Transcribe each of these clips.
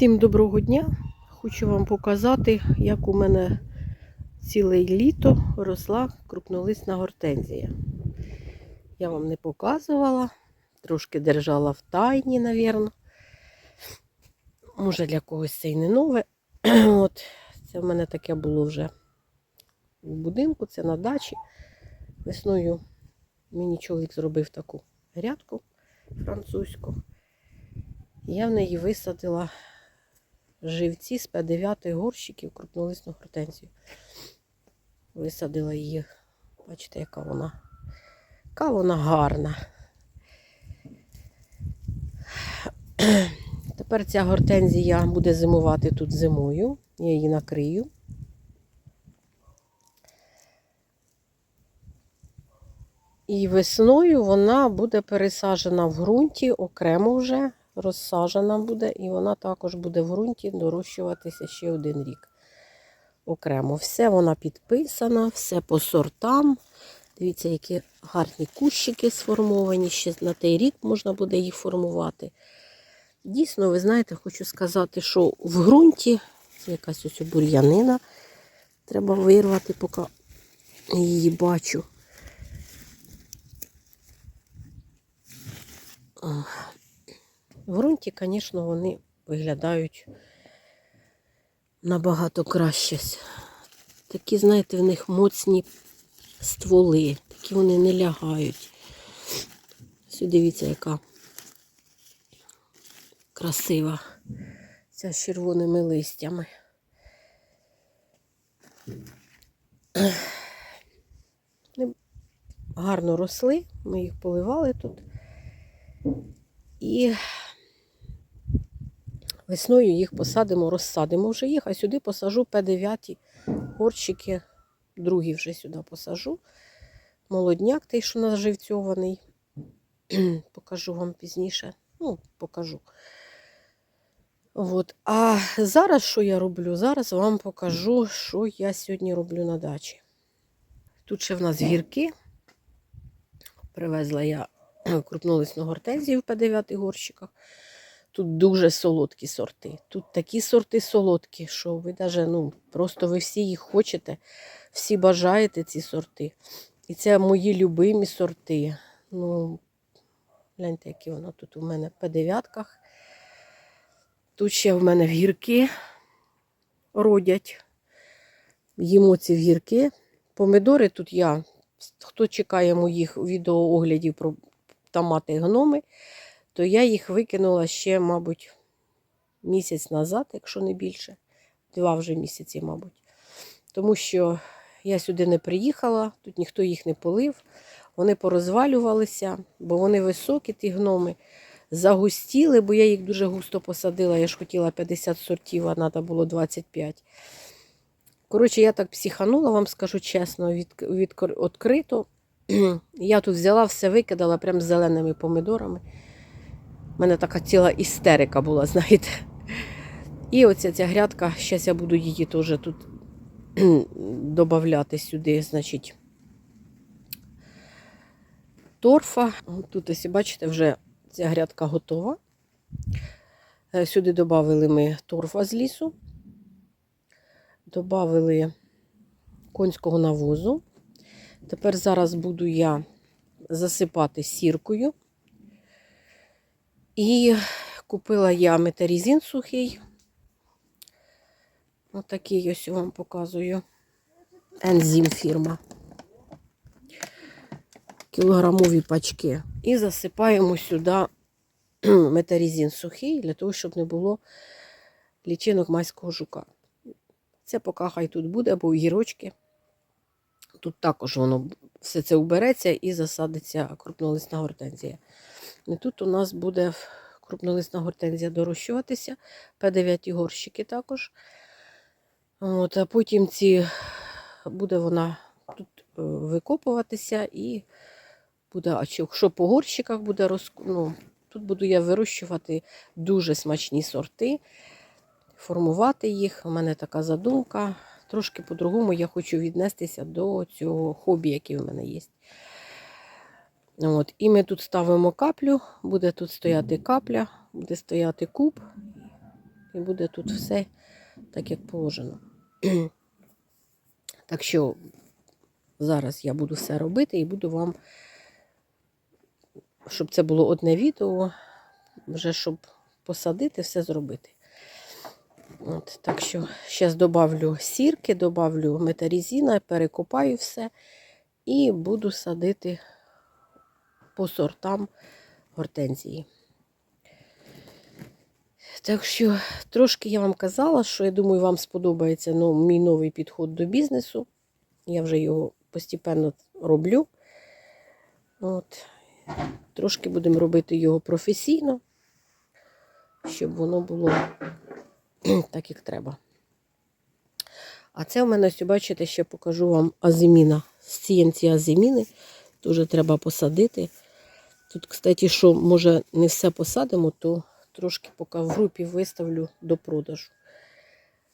Всім доброго дня! Хочу вам показати, як у мене ціле літо росла крупнолисна гортензія. Я вам не показувала, трошки держала в тайні, навірно. Може для когось це і не нове. От, це в мене таке було вже в будинку, це на дачі. Весною мені чоловік зробив таку грядку французьку. Я в неї висадила живці з П9 горщиків крупнолисну гортензію. Висадила її. Бачите, яка вона. Яка вона гарна. Тепер ця гортензія буде зимувати тут зимою. Я її накрию. І весною вона буде пересаджена в ґрунті окремо вже розсаджена буде, і вона також буде в ґрунті дорощуватися ще один рік. Окремо. Все вона підписана, все по сортам. Дивіться, які гарні кущики сформовані. Ще на той рік можна буде їх формувати. Дійсно, ви знаєте, хочу сказати, що в ґрунті це якась ось бур'янина. Треба вирвати, поки її бачу. В ґрунті, звісно, вони виглядають набагато краще. Такі, знаєте, в них моцні стволи, такі вони не лягають. Сюди дивіться, яка красива. Ця з червоними листями. Вони гарно росли, ми їх поливали тут. І весною їх посадимо, розсадимо вже їх, а сюди посажу П9 горщики, другий вже сюди посажу. Молодняк, той, що наживцьований. покажу вам пізніше. Ну, покажу. От. А зараз що я роблю? Зараз вам покажу, що я сьогодні роблю на дачі. Тут ще в нас гірки. Привезла я крупнолисну гортензію в П9 горщиках. Тут дуже солодкі сорти. Тут такі сорти солодкі, що ви даже, ну, просто ви всі їх хочете, всі бажаєте ці сорти. І це мої любимі сорти. Ну, гляньте, які воно тут у мене в П9. Тут ще в мене гірки родять. Їмо ці гірки. Помидори тут я. Хто чекає моїх відеооглядів про томати і гноми, то я їх викинула ще, мабуть, місяць назад, якщо не більше. Два вже місяці, мабуть. Тому що я сюди не приїхала, тут ніхто їх не полив. Вони порозвалювалися, бо вони високі, ті гноми, загустіли, бо я їх дуже густо посадила. Я ж хотіла 50 сортів, а треба було 25. Коротше, я так психанула, вам скажу чесно, від, від, відкрито. Я тут взяла все, викидала прям з зеленими помидорами. У мене така ціла істерика була, знаєте. І оця ця грядка, зараз я буду її теж тут додати сюди, значить, торфа. Тут, ось, бачите, вже ця грядка готова. Е, Сюди додали ми торфа з лісу, додали конського навозу. Тепер зараз буду я засипати сіркою. І купила я метарізин сухий. Отакий ось вам показую. Ензім фірма. Кілограмові пачки. І засипаємо сюди метарізин сухий, для того, щоб не було лічинок майського жука. Це поки хай тут буде, бо гірочки. Тут також воно все це убереться і засадиться крупнолисна гортензія. І тут у нас буде крупнолисна гортензія дорощуватися, П9 горщики також. От, А потім ці буде вона тут е, викопуватися і буде, а якщо по горщиках буде роз... ну, тут буду я вирощувати дуже смачні сорти, формувати їх. У мене така задумка. Трошки по-другому я хочу віднестися до цього хобі, яке в мене є. От. І ми тут ставимо каплю, буде тут стояти капля, буде стояти куб. і буде тут все так, як положено. Так що зараз я буду все робити і буду вам, щоб це було одне відео, вже щоб посадити, все зробити. От, так що зараз добавлю сірки, добавлю метарізіна, перекопаю все і буду садити по сортам гортензії. Так що трошки я вам казала, що я думаю, вам сподобається ну, мій новий підход до бізнесу. Я вже його постійно роблю. От. Трошки будемо робити його професійно, щоб воно було так, як треба. А це у мене, ось, бачите, ще покажу вам азиміна. З цієнці азиміни дуже треба посадити. Тут, кстати, що, може, не все посадимо, то трошки поки в групі виставлю до продажу.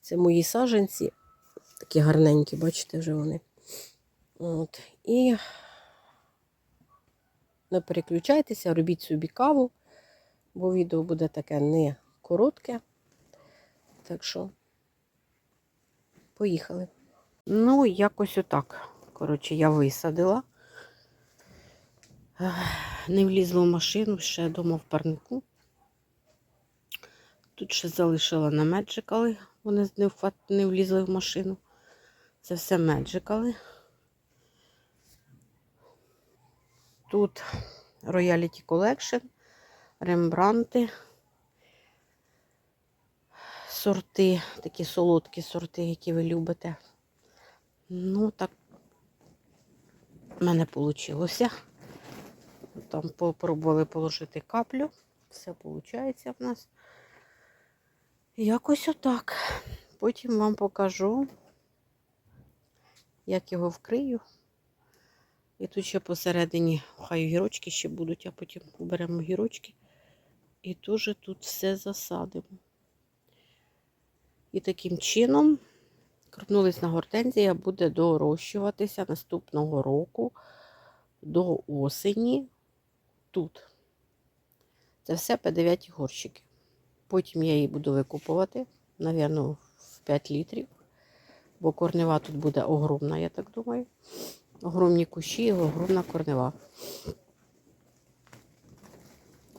Це мої саженці, такі гарненькі, бачите, вже вони. От. І не переключайтеся, робіть собі каву, бо відео буде таке не коротке. Так що, поїхали. Ну, якось отак. Коротше, я висадила. Не влізла в машину, ще вдома в парнику. Тут ще залишила на меджикали, вони не влізли в машину. Це все меджикали. Тут Royalty Collection, рембранти, сорти, такі солодкі сорти, які ви любите. Ну, так в мене вийшло. Там попробували положити каплю. Все виходить в нас. Якось отак. Потім вам покажу, як його вкрию. І тут ще посередині хай гірочки ще будуть, а потім уберемо гірочки. І теж тут все засадимо. І таким чином крупнулисна гортензія буде дорощуватися наступного року до осені тут. Це все по 9 горщики. Потім я її буду викупувати, мабуть, в 5 літрів. Бо корнева тут буде огромна, я так думаю. Огромні кущі, і огромна корнева.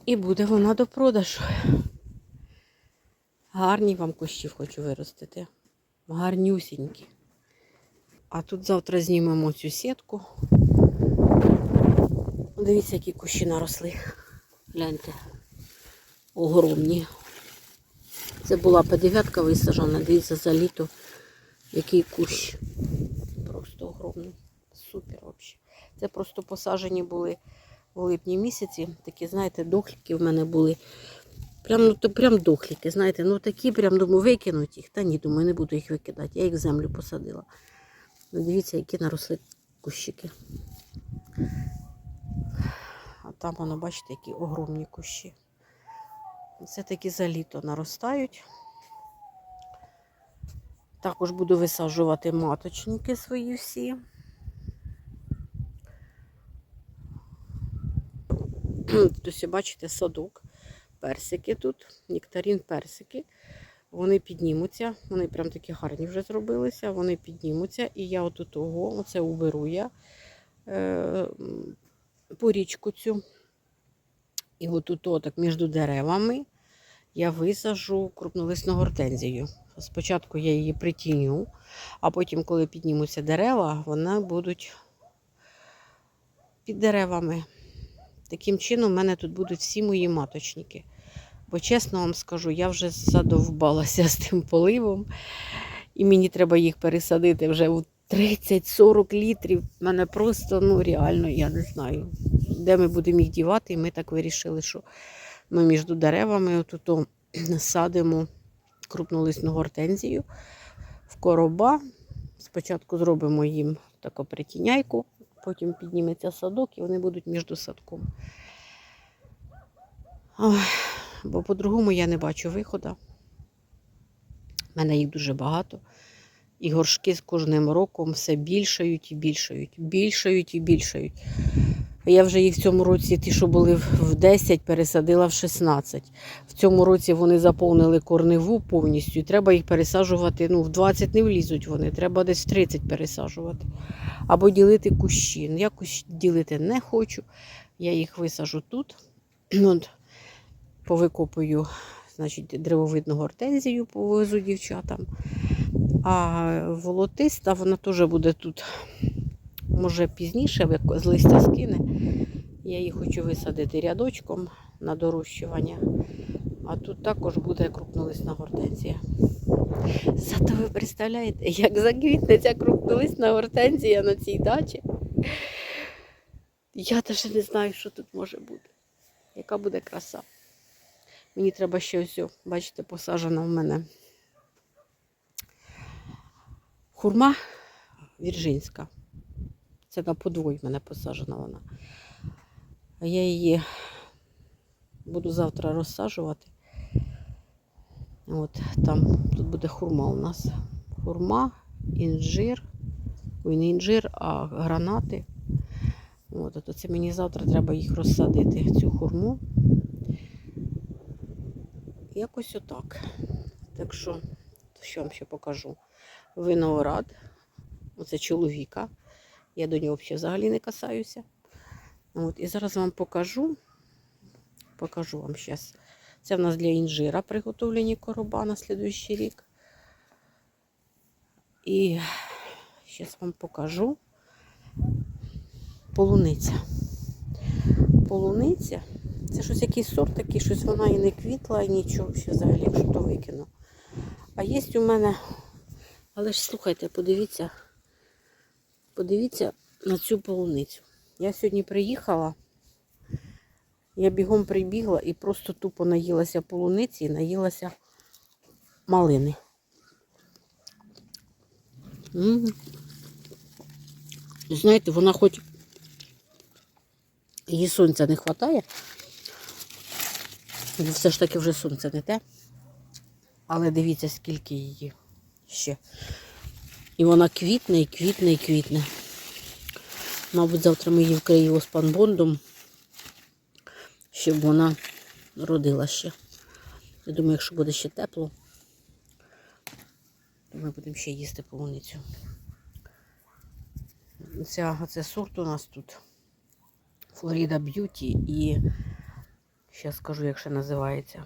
І буде вона до продажу. Гарні вам кущів хочу виростити. Гарнюсінькі. А тут завтра знімемо цю сітку. Дивіться, які кущі наросли. Гляньте. Огромні. Це була П9 висаджена, дивіться, за літо який кущ. Просто огромний. Супер взагалі. Це просто посаджені були в липні місяці. Такі, знаєте, дохліки в мене були. Прям, ну, то прям дохліки, знаєте, ну такі, прям думаю, викинуть їх. Та ні, думаю, не буду їх викидати. Я їх в землю посадила. Ну, Дивіться, які наросли кущики. А там воно, бачите, які огромні кущі. Це такі за літо наростають. Також буду висаджувати маточники свої всі. Ось, бачите, садок, персики тут, нектарин персики. Вони піднімуться, вони прям такі гарні вже зробилися, вони піднімуться. І я от того, оце уберу я е, по річку цю. І от тут, так між деревами, я висажу крупнолисну гортензію. Спочатку я її притіню, а потім, коли піднімуться дерева, вони будуть під деревами. Таким чином, в мене тут будуть всі мої маточники. Бо чесно вам скажу, я вже задовбалася з тим поливом, і мені треба їх пересадити вже у 30-40 літрів. У мене просто, ну реально, я не знаю, де ми будемо їх дівати. І ми так вирішили, що ми між деревами отут садимо крупнолисну гортензію в короба. Спочатку зробимо їм таку притіняйку, потім підніметься садок і вони будуть між садком. Бо по-другому я не бачу виходу. У мене їх дуже багато. І горшки з кожним роком все більшають і більшають, більшають і більшають. Я вже їх в цьому році, ті, що були в в 10, пересадила в 16. В цьому році вони заповнили корневу повністю, треба їх пересаджувати. Ну, в 20 не влізуть вони, треба десь в 30 пересаджувати. Або ділити кущі. Ну, Я кущі ділити не хочу. Я їх висажу тут. От, повикопую, значить, древовидну гортензію повезу дівчатам. А волотиста, вона теж буде тут, може пізніше, як з листя скине. Я її хочу висадити рядочком на дорощування. А тут також буде крупнолисна гортензія. Зато ви представляєте, як заквітне ця крупнолисна гортензія на цій дачі. Я навіть не знаю, що тут може бути. Яка буде краса. Мені треба ще ось, бачите, посаджена в мене хурма віржинська. Це на подвой мене посаджена вона. Я її буду завтра розсаджувати. От там тут буде хурма у нас. Хурма, інжир. Ой, не інжир, а гранати. От, то це мені завтра треба їх розсадити, цю хурму. Якось отак. Так що, що вам ще покажу? Виноград. Оце чоловіка. Я до нього взагалі не касаюся. От, і зараз вам покажу. Покажу вам зараз. Це в нас для інжира приготовлені короба на слідуючий рік. І зараз вам покажу полуниця. Полуниця. Це щось якийсь сорт такий, щось вона і не квітла, і нічого взагалі, якщо то викину. А є у мене, але ж слухайте, подивіться, подивіться на цю полуницю. Я сьогодні приїхала, я бігом прибігла і просто тупо наїлася полуниці і наїлася малини. М. Знаєте, вона хоч її сонця не вистачає, все ж таки вже сонце не те. Але дивіться, скільки її ще. І вона квітне, і квітне, і квітне. Мабуть, завтра ми її вкриємо з панбондом, щоб вона родила ще. Я думаю, якщо буде ще тепло, то ми будемо ще їсти полуницю. Ця, це сорт у нас тут Флорида Б'юті і зараз скажу, як ще називається.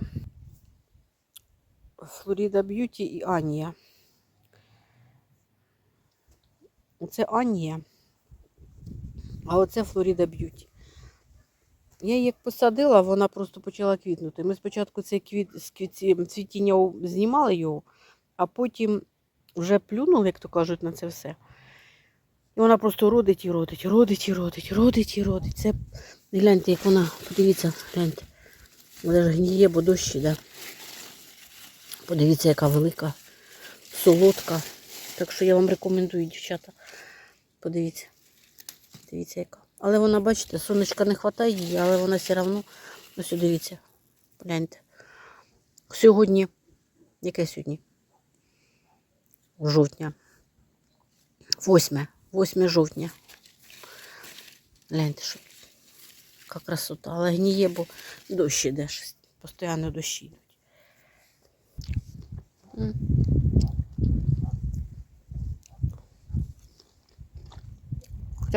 Флорида Б'юті і Анія. Це Анія. А оце Флорида Б'юті. Я її як посадила, вона просто почала квітнути. Ми спочатку цей квіт, цвітіння знімали його, а потім вже плюнули, як то кажуть, на це все. І вона просто родить і родить, родить і родить, родить і родить. Це гляньте, як вона, подивіться, гляньте. Вона ж гніє, бо дощ іде. Подивіться, яка велика, солодка. Так що я вам рекомендую, дівчата. Подивіться. Дивіться, яка. Але вона, бачите, сонечка не вистачає її, але вона все одно. Ось дивіться. Гляньте. Сьогодні. Яке сьогодні? Жовтня. Восьме. 8 жовтня. Гляньте, що. Яка красота. Але гніє, бо дощ іде. Постійно дощі йдуть.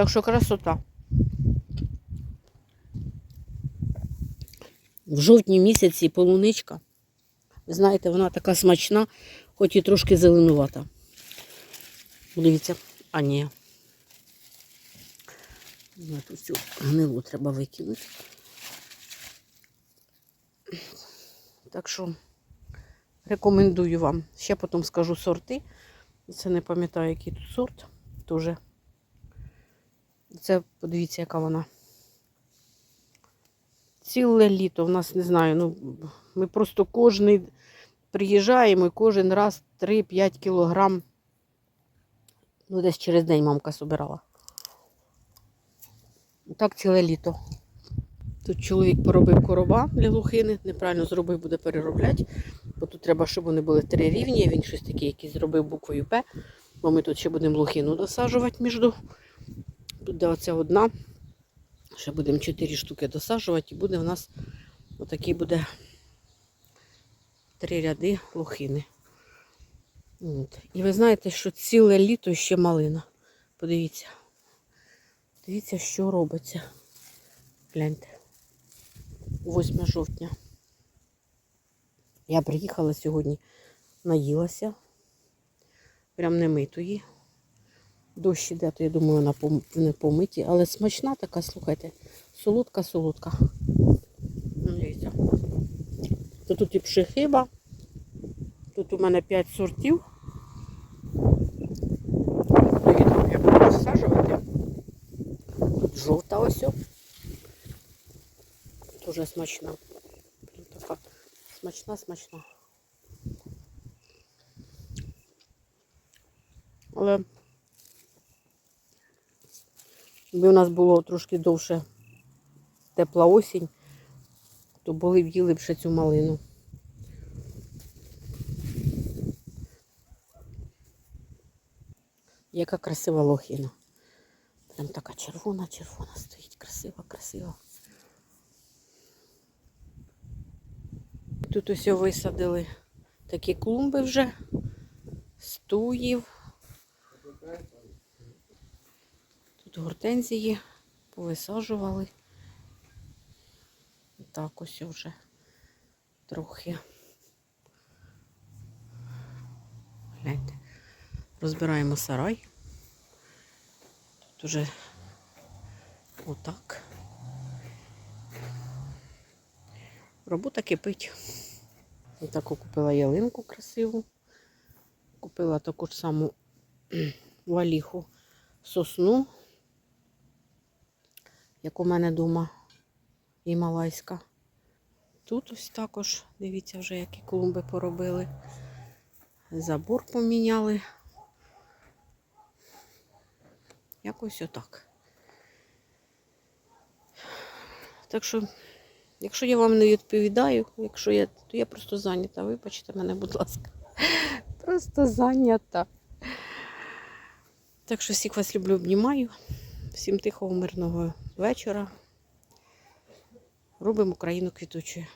Так що красота. В жовтні місяці полуничка. Ви знаєте, вона така смачна, хоч і трошки зеленувата. Дивіться, а ні. Тут цю гнилу треба викинути. Так що рекомендую вам. Ще потім скажу сорти. Це не пам'ятаю, який тут сорт. Тоже. Це подивіться, яка вона. Ціле літо в нас не знаю. Ну, ми просто кожний приїжджаємо і кожен раз 3-5 кілограм. Ну, десь через день мамка собирала. Так ціле літо. Тут чоловік поробив короба для лухини, неправильно зробив, буде переробляти. Бо тут треба, щоб вони були три рівні. Він щось таке якийсь зробив буквою П. Бо ми тут ще будемо лухину досаджувати між. Тут оця одна Ще будемо 4 штуки досаджувати, і буде в нас отакий буде три ряди лохини. От. І ви знаєте, що ціле літо ще малина. Подивіться. Дивіться, що робиться. Гляньте. 8 жовтня. Я приїхала сьогодні, наїлася. Прям не митої. Дощ іде, то я думаю, вона не помиті, але смачна така, слухайте, солодка-солодка. Ну, Дивіться. То тут і пшехиба. Тут у мене 5 сортів. Невідомо, як буду розсаджувати. Тут жовта ось. Дуже смачна. Така смачна, смачна. Але якби у нас було трошки довше тепла осінь, то були б їли б ще цю малину. Яка красива лохина. Прям така червона, червона стоїть, красива, красива. Тут ось висадили такі клумби вже, стуїв. Тут гортензії повисаджували. Так ось вже трохи. Гляньте. Розбираємо сарай. Тут уже отак. Робота кипить. Отаку купила ялинку красиву. Купила таку ж саму валіху сосну, як у мене вдома, гімалайська. Тут ось також, дивіться, вже які клумби поробили. Забор поміняли. Якось отак. Так що, якщо я вам не відповідаю, якщо я, то я просто зайнята. Вибачте мене, будь ласка. Просто зайнята. Так що всіх вас люблю, обнімаю. Всім тихого, мирного вечора. Робимо Україну квітучою.